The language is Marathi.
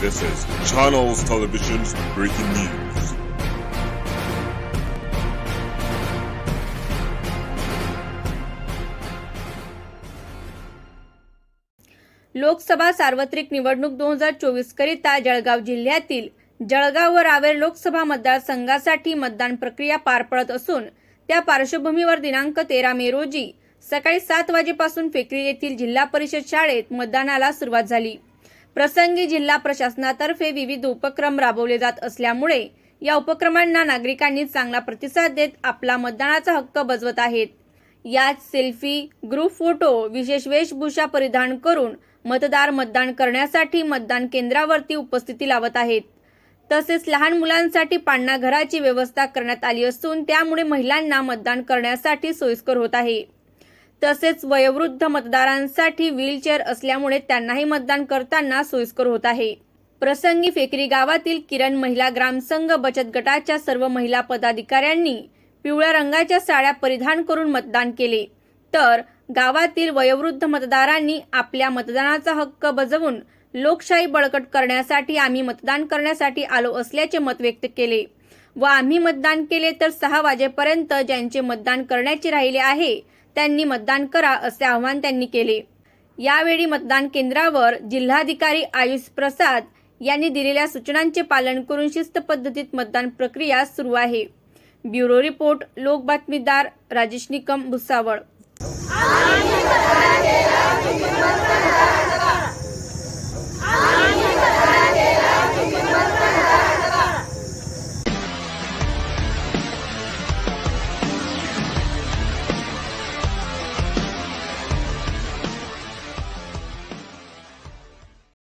This is Channels Television's breaking news. Lok Sabha सार्वत्रिक निवडणूक दोन हजार चोवीस करिता जळगाव जिल्ह्यातील जळगाव व रावेर लोकसभा मतदारसंघासाठी मतदान प्रक्रिया पार पडत असून त्या पार्श्वभूमीवर दिनांक तेरा मे रोजी सकाळी सात वाजेपासून फेकरी येथील जिल्हा परिषद शाळेत मतदानाला सुरुवात झाली प्रसंगी जिल्हा प्रशासनातर्फे विविध उपक्रम राबवले जात असल्यामुळे या उपक्रमांना नागरिकांनी चांगला प्रतिसाद देत आपला मतदानाचा हक्क बजवत आहेत. यात सेल्फी ग्रुप फोटो विशेष वेशभूषा परिधान करून मतदार मतदान करण्यासाठी मतदान केंद्रावरती उपस्थिती लावत आहेत. तसेच लहान मुलांसाठी पाळणाघराची व्यवस्था करण्यात आली असून त्यामुळे महिलांना मतदान करण्यासाठी सोयीस्कर होत आहे. तसेच वयोवृद्ध मतदारांसाठी व्हीलचेअर असल्यामुळे त्यांनाही मतदान करताना सोयीस्कर होत आहे. प्रसंगी फेकरी गावातील किरण महिला ग्रामसंघ बचत गटाच्या सर्व महिला पदाधिकाऱ्यांनी पिवळ्या रंगाच्या साड्या परिधान करून मतदान केले. तर गावातील वयोवृद्ध मतदारांनी आपल्या मतदानाचा हक्क बजवून लोकशाही बळकट करण्यासाठी आम्ही मतदान करण्यासाठी आलो असल्याचे मत व्यक्त केले व आम्ही मतदान केले तर सहा वाजेपर्यंत ज्यांचे मतदान करण्याचे राहिले आहे त्यांनी मतदान करा असे आवाहन त्यांनी केले. यावेळी मतदान केंद्रावर जिल्हाधिकारी आयुष प्रसाद यांनी दिलेल्या सूचनांचे पालन करून शिस्त पद्धतीत मतदान प्रक्रिया सुरू आहे. ब्युरो रिपोर्ट लोक बातमीदार राजेश निकम भुसावळ.